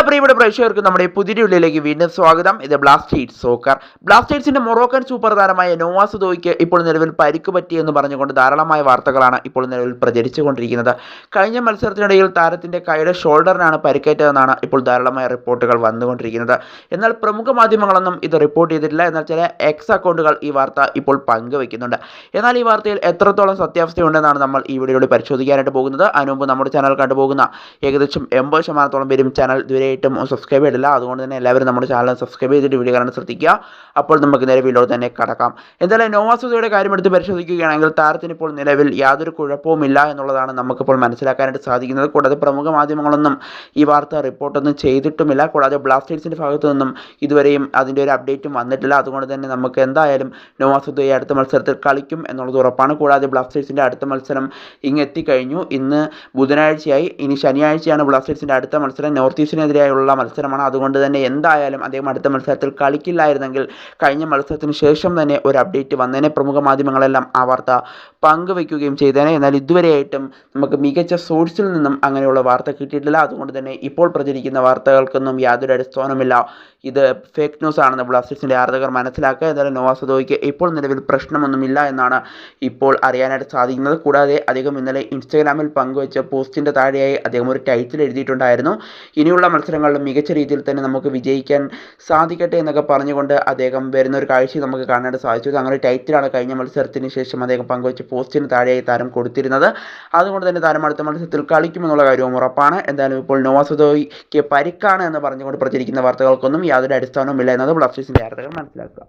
എല്ലാ പ്രിയപ്പെട്ട പ്രേക്ഷകർക്കും നമ്മുടെ പുതിരി ഉള്ളിലേക്ക് വീണ്ടും സ്വാഗതം. ഇത് ബ്ലാസ്റ്റേഴ്സ് സോക്കർ ബ്ലാസ്റ്റേഴ്സിന്റെ മൊറോക്കൻ സൂപ്പർ താരമായ നോവാസ് ദോയ്ക്ക് ഇപ്പോൾ നിലവിൽ പരിക്ക് പറ്റിയെന്ന് പറഞ്ഞുകൊണ്ട് ധാരാളമായ വാർത്തകളാണ് ഇപ്പോൾ നിലവിൽ പ്രചരിച്ചുകൊണ്ടിരിക്കുന്നത്. കഴിഞ്ഞ മത്സരത്തിനിടയിൽ താരത്തിന്റെ കൈയുടെ ഷോൾഡറിനാണ് പരിക്കേറ്റതെന്നാണ് ഇപ്പോൾ ധാരാളമായ റിപ്പോർട്ടുകൾ വന്നുകൊണ്ടിരിക്കുന്നത്. എന്നാൽ പ്രമുഖ മാധ്യമങ്ങളൊന്നും ഇത് റിപ്പോർട്ട് ചെയ്തിട്ടില്ല. എന്നാൽ ചില എക്സ് അക്കൗണ്ടുകൾ ഈ വാർത്ത ഇപ്പോൾ പങ്കുവെക്കുന്നുണ്ട് എന്നാൽ ഈ വാർത്തയിൽ എത്രത്തോളം സത്യാവസ്ഥയുണ്ടെന്നാണ് നമ്മൾ ഈ വീഡിയോയിലൂടെ പരിശോധിക്കാനായിട്ട് പോകുന്നത്. അതിനുമുമ്പ് നമ്മുടെ ചാനൽ കണ്ടുപോകുന്ന ഏകദേശം എൺപത് ശതമാനത്തോളം പേരും ചാനൽ ഇതുവരെയായിട്ടും സബ്സ്ക്രൈബ് ചെയ്തില്ല അതുകൊണ്ട് തന്നെ എല്ലാവരും നമ്മുടെ ചാനൽ സബ്സ്ക്രൈബ് ചെയ്തിട്ട് വീഡിയോ കാണാൻ ശ്രദ്ധിക്കുക. അപ്പോൾ നമുക്ക് നേരെ വീഡിയോ തന്നെ കടക്കാം. എന്തായാലും നോവാസുദയുടെ കാര്യം എടുത്ത് പരിശോധിക്കുകയാണെങ്കിൽ താരത്തിന് ഇപ്പോൾ നിലവിൽ യാതൊരു കുഴപ്പവുമില്ല എന്നുള്ളതാണ് നമുക്കിപ്പോൾ മനസ്സിലാക്കാനായിട്ട് സാധിക്കുന്നത്. കൂടാതെ പ്രമുഖ മാധ്യമങ്ങളൊന്നും ഈ വാർത്ത റിപ്പോർട്ടൊന്നും ചെയ്തിട്ടുമില്ല. കൂടാതെ ബ്ലാസ്റ്റേഴ്സിന്റെ ഭാഗത്തു നിന്നും ഇതുവരെയും അതിന്റെ ഒരു അപ്ഡേറ്റും വന്നിട്ടില്ല. അതുകൊണ്ട് തന്നെ നമുക്ക് എന്തായാലും നോവാസുദയെ അടുത്ത മത്സരത്തിൽ കളിക്കും എന്നുള്ളത് ഉറപ്പാണ്. കൂടാതെ ബ്ലാസ്റ്റേഴ്സിന്റെ അടുത്ത മത്സരം ഇങ്ങ് എത്തിക്കഴിഞ്ഞു. ഇന്ന് ബുധനാഴ്ചയായി. ഇനി ശനിയാഴ്ചയാണ് ബ്ലാസ്റ്റേഴ്സിന്റെ അടുത്ത മത്സരം. നോർത്ത് ഈസ്റ്റിനെതിരെയുള്ള മത്സരമാണ്. അതുകൊണ്ട് തന്നെ എന്തായാലും അദ്ദേഹം അടുത്ത മത്സരത്തിൽ കളിക്കില്ലായിരുന്നെങ്കിൽ കഴിഞ്ഞ മത്സരത്തിന് ശേഷം തന്നെ ഒരു അപ്ഡേറ്റ് വന്നതിനെ പ്രമുഖ മാധ്യമങ്ങളെല്ലാം ആ വാർത്ത പങ്കുവയ്ക്കുകയും ചെയ്തേനെ. എന്നാൽ ഇതുവരെയായിട്ടും നമുക്ക് മികച്ച സോഴ്സിൽ നിന്നും അങ്ങനെയുള്ള വാർത്ത കിട്ടിയിട്ടില്ല. അതുകൊണ്ട് തന്നെ ഇപ്പോൾ പ്രചരിക്കുന്ന വാർത്തകൾക്കൊന്നും യാതൊരു അടിസ്ഥാനമില്ല ഇത് ഫേക്ക് ന്യൂസ് ആണെന്ന് ബ്ലാസ്റ്റേഴ്സിന്റെ ആരാധകർ മനസ്സിലാക്കുക. എന്നാലും നോവാസദോയ്ക്ക് ഇപ്പോൾ നിലവിൽ പ്രശ്നമൊന്നുമില്ല എന്നാണ് ഇപ്പോൾ അറിയാനായിട്ട് സാധിക്കുന്നത്. കൂടാതെ അദ്ദേഹം ഇന്നലെ ഇൻസ്റ്റാഗ്രാമിൽ പങ്കുവച്ച പോസ്റ്റിന്റെ താഴെയായി അദ്ദേഹം ഒരു ടൈറ്റിൽ എഴുതിയിട്ടുണ്ടായിരുന്നു. ഇനിയുള്ള മത്സരങ്ങളിലും മികച്ച രീതിയിൽ തന്നെ നമുക്ക് വിജയിക്കാൻ സാധിക്കട്ടെ എന്നൊക്കെ പറഞ്ഞുകൊണ്ട് അദ്ദേഹം വരുന്ന ഒരു കാഴ്ച നമുക്ക് കാണാനായിട്ട് സാധിച്ചു. അങ്ങനെ ടൈറ്റിലാണ് കഴിഞ്ഞ മത്സരത്തിന് ശേഷം അദ്ദേഹം പങ്കുവച്ച പോസ്റ്റിന് താഴെയായി താരം കൊടുത്തിരുന്നത്. അതുകൊണ്ട് തന്നെ താരം അടുത്ത മത്സരത്തിൽ കളിക്കുമെന്നുള്ള കാര്യവും ഉറപ്പാണ്. എന്തായാലും ഇപ്പോൾ നോവാസദോയ്ക്ക് പരിക്കാണ് എന്ന് പറഞ്ഞുകൊണ്ട് പ്രചരിക്കുന്ന വാർത്തകൾക്കൊന്നും യാതൊരു അടിസ്ഥാനവുമില്ല എന്നത് ബ്ലാസ്റ്റേഴ്സിന്റെ ആരാധകർ മനസ്സിലാക്കുക.